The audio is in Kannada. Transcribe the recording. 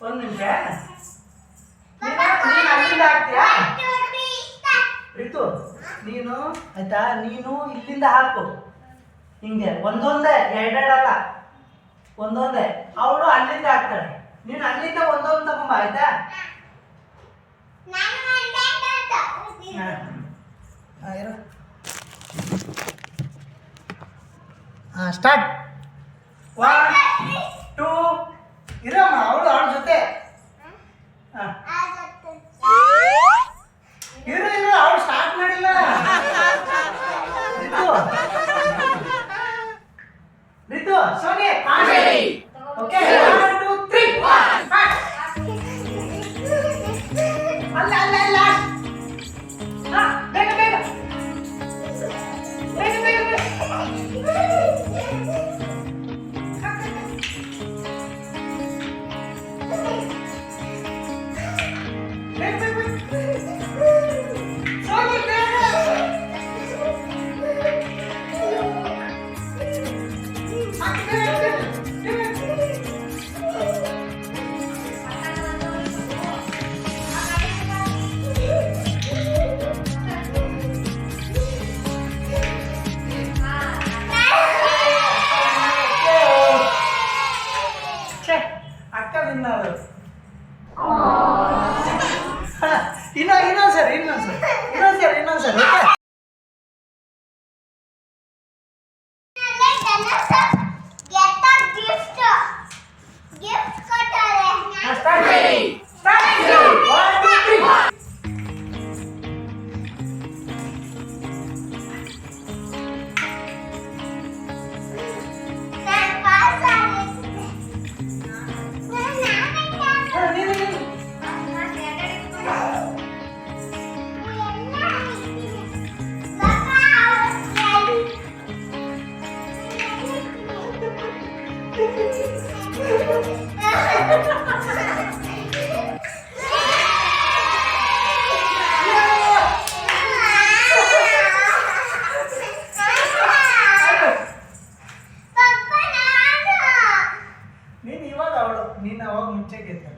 ಒಂದು ನೀನು ಅಲ್ಲಿಂದ ಹಾಕ್ತೀಯಾ? ರಿತು, ನೀನು ಆಯ್ತಾ? ನೀನು ಇಲ್ಲಿಂದ ಹಾಕು. ಹಿಂಗೆ. ಒಂದೊಂದೇ, ಎರಡೆರಡಲ್ಲ. ಒಂದೊಂದೇ. ಅವಳು ಅಲ್ಲಿಂದ ಹಾಕ್ತಾಳೆ. ನೀನು ಅಲ್ಲಿಂದ ಒಂದೊಂದು ತಗೊಂಬ, ಆಯ್ತಾ? ಸ್ಟಾರ್ಟ್ ಒನ್ ಟೂ ಇರಮ್ಮ తిన్నాడు ఇన్నా ఇన్నా సార్ ఇన్నా సార్. ఇన్నా సార్ ఇన్నా సార్ ఓకే. ನೀನು ಯಾವಾಗ ಮುಂಚೆ ಗೆದ್ದ